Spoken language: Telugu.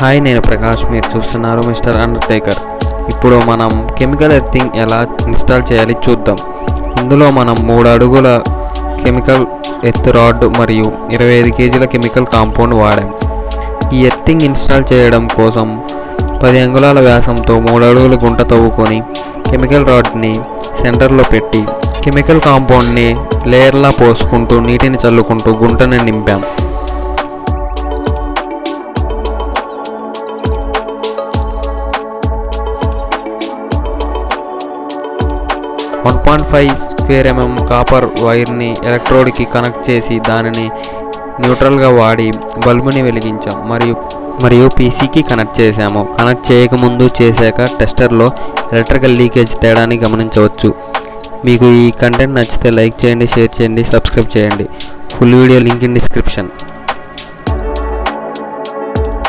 హాయ్ నేను ప్రకాష్. మీరు చూస్తున్నారు మిస్టర్ అండర్టేకర్. ఇప్పుడు మనం కెమికల్ ఎర్థింగ్ ఎలా ఇన్స్టాల్ చేయాలి చూద్దాం. ఇందులో మనం మూడు అడుగుల కెమికల్ ఎర్త్ రాడ్ మరియు ఇరవై ఐదు కేజీల కెమికల్ కాంపౌండ్ వాడాం. ఈ ఎత్తింగ్ ఇన్స్టాల్ చేయడం కోసం పది అంగుళాల వ్యాసంతో మూడు అడుగుల గుంట తవ్వుకొని కెమికల్ రాడ్ని సెంటర్లో పెట్టి కెమికల్ కాంపౌండ్ని లేయర్లా పోసుకుంటూ నీటిని చల్లుకుంటూ గుంటని నింపాం. One point five square MM copper వైర్ని ఎలక్ట్రోడ్కి కనెక్ట్ చేసి దానిని న్యూట్రల్గా వాడి బల్బుని వెలిగించాం. మరియు మరియు పీసీకి కనెక్ట్ చేసాము కనెక్ట్ చేయకముందు చేశాక టెస్టర్లో ఎలక్ట్రికల్ లీకేజ్ తేడాని గమనించవచ్చు. మీకు ఈ కంటెంట్ నచ్చితే లైక్ చేయండి షేర్ చేయండి సబ్స్క్రైబ్ చేయండి. Full video link in description.